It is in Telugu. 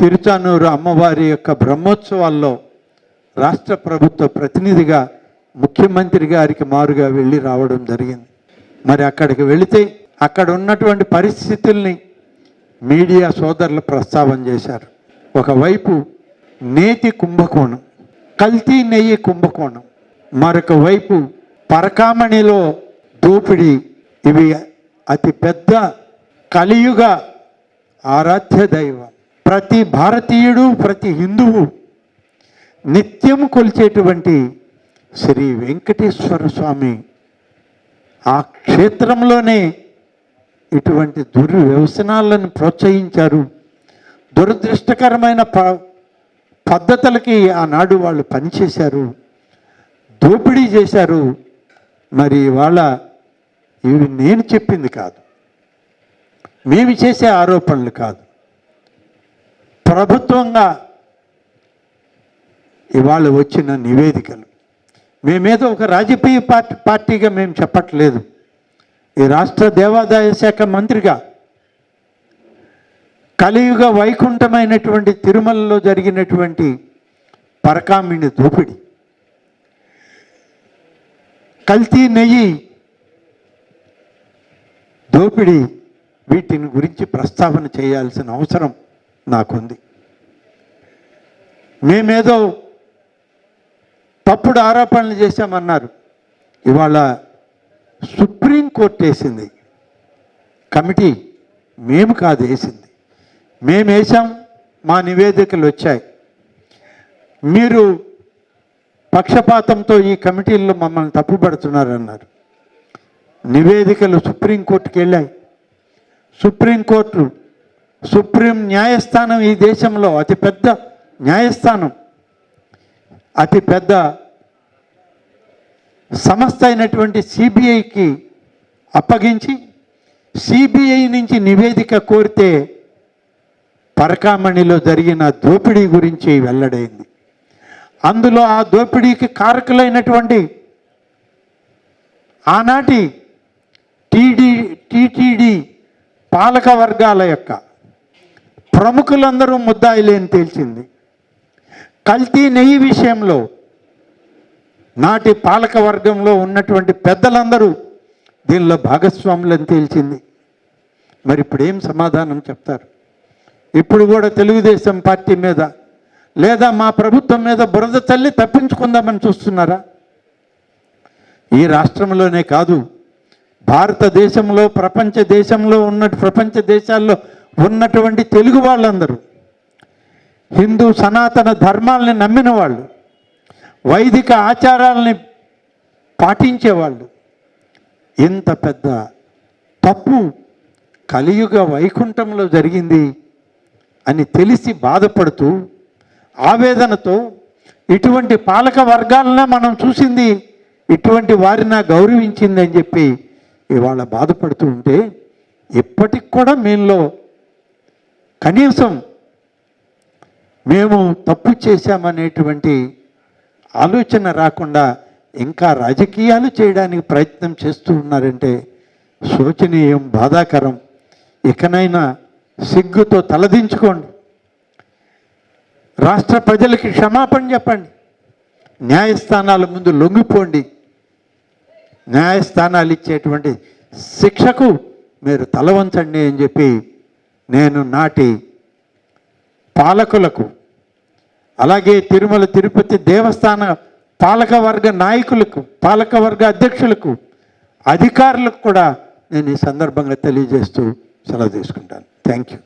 తిరుచానూరు అమ్మవారి యొక్క బ్రహ్మోత్సవాల్లో రాష్ట్ర ప్రభుత్వ ప్రతినిధిగా ముఖ్యమంత్రి గారికి మారుగా వెళ్ళి రావడం జరిగింది. మరి అక్కడికి వెళితే అక్కడ ఉన్నటువంటి పరిస్థితుల్ని మీడియా సోదరులు ప్రస్తావన చేశారు. ఒకవైపు నేతి కుంభకోణం కల్తీ నెయ్యి కుంభకోణం మరొక వైపు పరకామణిలో దోపిడీ ఇవి అతి పెద్ద కలియుగ ఆరాధ్య దైవం. ప్రతి భారతీయుడు ప్రతి హిందువు నిత్యం కొలిచేటువంటి శ్రీ వెంకటేశ్వర స్వామి ఆ క్షేత్రంలోనే ఇటువంటి దుర్వ్యవసనాలను ప్రోత్సహించారు. దురదృష్టకరమైన ప పద్ధతులకి ఆనాడు వాళ్ళు పనిచేశారు. దోపిడీ చేశారు. మరి ఇవాళ ఇవి నేను చెప్పింది కాదు. మేము చేసే ఆరోపణలు కాదు. ప్రభుత్వంగా ఇవాళ వచ్చిన నివేదికలు. మేమేదో ఒక రాజకీయ పార్టీ పార్టీగా మేము చెప్పట్లేదు. ఈ రాష్ట్ర దేవాదాయ శాఖ మంత్రిగా కలియుగ వైకుంఠమైనటువంటి తిరుమలలో జరిగినటువంటి పరకామిణి దోపిడి కల్తీ నెయ్యి దోపిడీ వీటిని గురించి ప్రస్తావన చేయాల్సిన అవసరం నాకుంది. మేమేదో తప్పుడు ఆరోపణలు చేశామన్నారు. ఇవాళ సుప్రీంకోర్టు వేసింది. కమిటీ మేము కాదు వేసింది. మేము వేసాం మా నివేదికలు వచ్చాయి. మీరు పక్షపాతంతో ఈ కమిటీల్లో మమ్మల్ని తప్పుపడుతున్నారన్నారు నివేదికలు సుప్రీంకోర్టుకి వెళ్ళాయి. సుప్రీంకోర్టు సుప్రీం న్యాయస్థానం ఈ దేశంలో అతిపెద్ద న్యాయస్థానం అతిపెద్ద సంస్థ అయినటువంటి సిబిఐకి అప్పగించి సిబిఐ నుంచి నివేదిక కోరితే పరకామణిలో జరిగిన దోపిడీ గురించి వెల్లడైంది. అందులో ఆ దోపిడీకి కారకులైనటువంటి ఆనాటి టీడీ టీటీడీ పాలక వర్గాల యొక్క ప్రముఖులందరూ ముద్దాయిలేని తేల్చింది. కల్తీ నెయ్యి విషయంలో నాటి పాలక వర్గంలో ఉన్నటువంటి పెద్దలందరూ దీనిలో భాగస్వాములని తేల్చింది. మరి ఇప్పుడు ఏం సమాధానం చెప్తారు? ఇప్పుడు కూడా తెలుగుదేశం పార్టీ మీద లేదా మా ప్రభుత్వం మీద బురద తల్లి తప్పించుకుందామని చూస్తున్నారా? ఈ రాష్ట్రంలోనే కాదు భారతదేశంలో ప్రపంచ దేశంలో ఉన్న ప్రపంచ దేశాల్లో ఉన్నటువంటి తెలుగు వాళ్ళందరూ హిందూ సనాతన ధర్మాల్ని నమ్మిన వాళ్ళు వైదిక ఆచారాలని పాటించేవాళ్ళు ఇంత పెద్ద తప్పు కలియుగ వైకుంఠంలో జరిగింది అని తెలిసి బాధపడుతూ ఆవేదనతో ఇటువంటి పాలక వర్గాలనే మనం చూసింది ఇటువంటి వారిన గౌరవించింది అని చెప్పి ఇవాళ బాధపడుతూ ఉంటే ఇప్పటికి కూడా మీలో కనీసం మేము తప్పు చేశామనేటువంటి ఆలోచన రాకుండా ఇంకా రాజకీయాలు చేయడానికి ప్రయత్నం చేస్తూ ఉన్నారంటే శోచనీయం బాధాకరం. ఇకనైనా సిగ్గుతో తలదించుకోండి. రాష్ట్ర ప్రజలకి క్షమాపణ చెప్పండి. న్యాయస్థానాల ముందు లొంగిపోండి. న్యాయస్థానాలు ఇచ్చేటువంటి శిక్షకు మీరు తల వంచండి అని చెప్పి నేను నాటి పాలకులకు అలాగే తిరుమల తిరుపతి దేవస్థాన పాలకవర్గ నాయకులకు పాలకవర్గ అధ్యక్షులకు అధికారులకు కూడా నేను ఈ సందర్భంగా తెలియజేస్తూ సెలవు తీసుకుంటాను. Thank you.